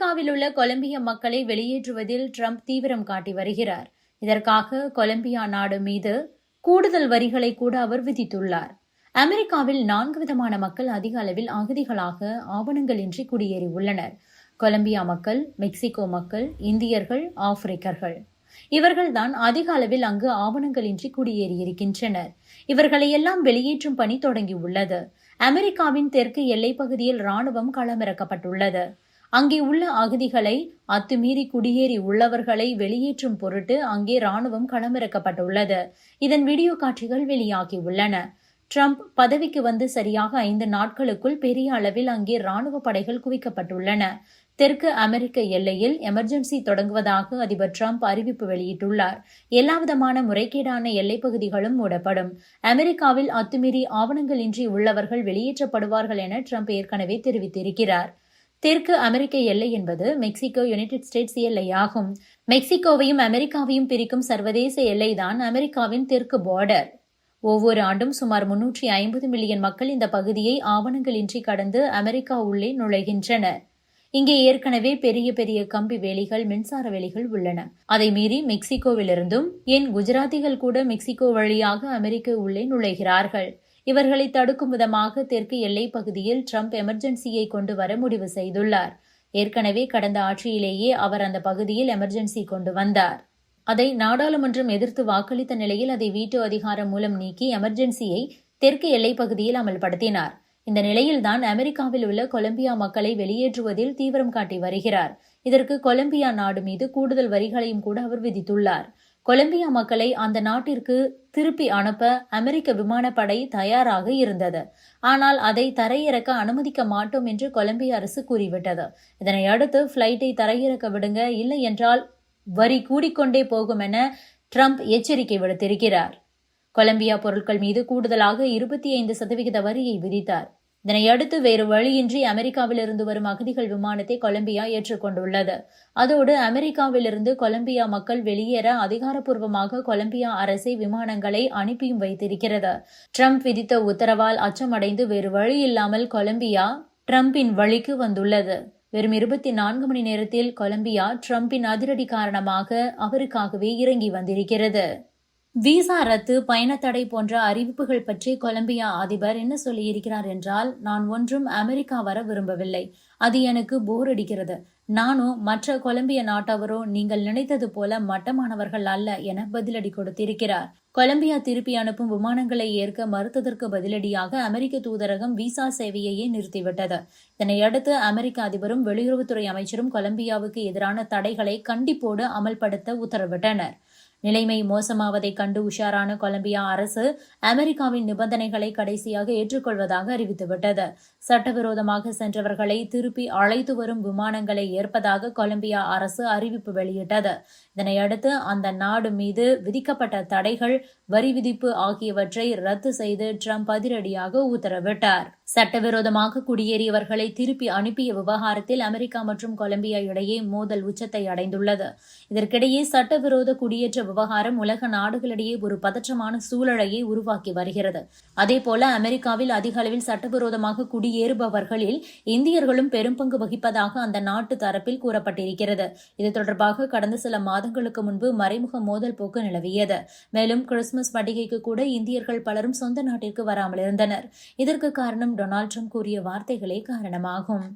அமெரிக்காவில் உள்ள கொலம்பிய மக்களை வெளியேற்றுவதில் ட்ரம்ப் தீவிரம் காட்டி வருகிறார். இதற்காக கொலம்பியா நாடு மீது கூடுதல் வரிகளை கூட அவர் விதித்துள்ளார். அமெரிக்காவில் நான்கு விதமான மக்கள் அதிக அளவில் அகதிகளாக ஆவணங்களின்றி குடியேறியுள்ளனர் கொலம்பியா மக்கள் மெக்சிகோ மக்கள் இந்தியர்கள் ஆப்பிரிக்கர்கள். இவர்கள்தான் அதிக அளவில் அங்கு ஆவணங்களின்றி குடியேறியிருக்கின்றனர் இவர்களையெல்லாம் வெளியேற்றும் பணி தொடங்கியுள்ளது அமெரிக்காவின் தெற்கு எல்லைப் பகுதியில் ராணுவம் களமிறக்கப்பட்டுள்ளது. அங்கே உள்ள அகதிகளை அத்துமீறி குடியேறி உள்ளவர்களை வெளியேற்றும் பொருட்டு அங்கே ராணுவம் களமிறக்கப்பட்டுள்ளது. இதன் வீடியோ காட்சிகள் வெளியாகியுள்ளன. ட்ரம்ப் பதவிக்கு வந்து சரியாக ஐந்து நாட்களுக்குள் பெரிய அளவில் அங்கே ராணுவ படைகள் குவிக்கப்பட்டுள்ளன. தெற்கு அமெரிக்க எல்லையில் எமர்ஜென்சி தொடங்குவதாக அதிபர் ட்ரம்ப் அறிவிப்பு வெளியிட்டுள்ளார். எல்லாவிதமான முறைகேடான எல்லைப் பகுதிகளும் மூடப்படும். அமெரிக்காவில் அத்துமீறி ஆவணங்களின்றி உள்ளவர்கள் வெளியேற்றப்படுவார்கள் என ட்ரம்ப் ஏற்கனவே தெரிவித்திருக்கிறார். தெற்கு அமெரிக்க எல்லை என்பது மெக்சிகோ யுனைடெட் ஸ்டேட்ஸ் எல்லையாகும். மெக்சிகோவையும் அமெரிக்காவையும் பிரிக்கும் சர்வதேச எல்லைதான் அமெரிக்காவின் தெற்கு பார்டர் ஒவ்வொரு ஆண்டும் சுமார் முன்னூற்றி ஐம்பது மில்லியன் மக்கள் இந்த பகுதியை ஆவணங்களின்றி கடந்து அமெரிக்கா உள்ளே நுழைகின்றனர். இங்கே ஏற்கனவே பெரிய பெரிய கம்பி வேலிகள் மின்சார வேலிகள் உள்ளன. அதை மீறி மெக்சிகோவிலிருந்தும் ஏன் குஜராத்திகள் கூட மெக்சிகோ வழியாக அமெரிக்க உள்ளே நுழைகிறார்கள். இவர்களை தடுக்கும் விதமாக தெற்கு எல்லைப் பகுதியில் ட்ரம்ப் எமர்ஜென்சியை கொண்டு வர முடிவு செய்துள்ளார். ஏற்கனவே கடந்த ஆட்சியிலேயே அவர் அந்த பகுதியில் எமர்ஜென்சி கொண்டு வந்தார். அதை நாடாளுமன்றம் எதிர்த்து வாக்களித்த நிலையில் அதை வீட்டு அதிகாரம் மூலம் நீக்கி எமர்ஜென்சியை தெற்கு எல்லைப் பகுதியில் அமல்படுத்தினார். இந்த நிலையில்தான் அமெரிக்காவில் உள்ள கொலம்பியா மக்களை வெளியேற்றுவதில் தீவிரம் காட்டி வருகிறார். இதற்கு கொலம்பியா நாடு மீது கூடுதல் வரிகளையும் கூட அவர் விதித்துள்ளார். கொலம்பியா மக்களை அந்த நாட்டிற்கு திருப்பி அனுப்ப அமெரிக்க விமானப்படை தயாராக இருந்தது. ஆனால் அதை தரையிறக்க அனுமதிக்க மாட்டோம் என்று கொலம்பிய அரசு கூறிவிட்டது. இதனை அடுத்து பிளைட்டை தரையிறக்க விடுங்க இல்லை என்றால் வரி கூடிக்கொண்டே போகும் என ட்ரம்ப் எச்சரிக்கை விடுத்திருக்கிறார். கொலம்பியா பொருட்கள் மீது கூடுதலாக இருபத்தி ஐந்து சதவிகித வரியை விதித்தார். இதனையடுத்து வேறு வழியின்றி அமெரிக்காவிலிருந்து வரும் அகதிகள் விமானத்தை கொலம்பியா ஏற்றுக்கொண்டுள்ளது. அதோடு அமெரிக்காவிலிருந்து கொலம்பியா மக்கள் வெளியேற அதிகாரப்பூர்வமாக கொலம்பியா அரசே விமானங்களை அனுப்பியும் வைத்திருக்கிறது. ட்ரம்ப் விதித்த உத்தரவால் அச்சமடைந்து வேறு வழி இல்லாமல் கொலம்பியா ட்ரம்பின் வழிக்கு வந்துள்ளது. வெறும் இருபத்தி நான்கு மணி நேரத்தில் கொலம்பியா ட்ரம்பின் அதிரடி காரணமாக அவருக்காகவே இறங்கி வந்திருக்கிறது. விசா ரத்து பயணத்தடை போன்ற அறிவிப்புகள் பற்றி கொலம்பியா அதிபர் என்ன சொல்லியிருக்கிறார் என்றால் நான் ஒன்றும் அமெரிக்கா வர விரும்பவில்லை. அது எனக்கு போர் அடிக்கிறது. நானோ மற்ற கொலம்பிய நாட்டவரோ நீங்கள் நினைத்தது போல மட்டமானவர்கள் அல்ல என பதிலடி கொடுத்திருக்கிறார். கொலம்பியா திருப்பி அனுப்பும் விமானங்களை ஏற்க மறுத்ததற்கு பதிலடியாக அமெரிக்க தூதரகம் விசா சேவையையே நிறுத்திவிட்டது. இதனையடுத்து அமெரிக்க அதிபரும் வெளியுறவுத்துறை அமைச்சரும் கொலம்பியாவுக்கு எதிரான தடைகளை கண்டிப்போடு அமல்படுத்த உத்தரவிட்டனர். நிலைமை மோசமாவதை கண்டு உஷாரான கொலம்பியா அரசு அமெரிக்காவின் நிபந்தனைகளை கடைசியாக ஏற்றுக்கொள்வதாக அறிவித்துவிட்டது. சட்டவிரோதமாக சென்றவர்களை திருப்பி அழைத்து வரும் விமானங்களை ஏற்பதாக கொலம்பியா அரசு அறிவிப்பு வெளியிட்டது. இதனையடுத்து அந்த நாடு மீது விதிக்கப்பட்ட தடைகள் வரி விதிப்பு ஆகியவற்றை ரத்து செய்து ட்ரம்ப் அதிரடியாக உத்தரவிட்டார். சட்டவிரோதமாக குடியேறியவர்களை திருப்பி அனுப்பிய விவகாரத்தில் அமெரிக்கா மற்றும் கொலம்பியா இடையே மோதல் உச்சத்தை அடைந்துள்ளது. இதற்கிடையே சட்டவிரோத குடியேற்ற விவகாரம் உலக நாடுகளிடையே ஒரு பதற்றமான சூழலையை உருவாக்கி வருகிறது. அதேபோல அமெரிக்காவில் அதிக அளவில் சட்டவிரோதமாக குடியேறுபவர்களில் இந்தியர்களும் பெரும் பங்கு வகிப்பதாக அந்த நாட்டு தரப்பில் கூறப்பட்டிருக்கிறது. இது தொடர்பாக கடந்த சில மாதங்களுக்கு முன்பு மறைமுக மோதல் போக்கு நிலவியது. மேலும் கிறிஸ்துமஸ் பண்டிகைக்கு கூட இந்தியர்கள் பலரும் சொந்த நாட்டிற்கு வராமல் இருந்தனர். இதற்கு காரணம் டொனால்ட் ட்ரம்ப் கூறிய வார்த்தைகளே காரணமாகும்.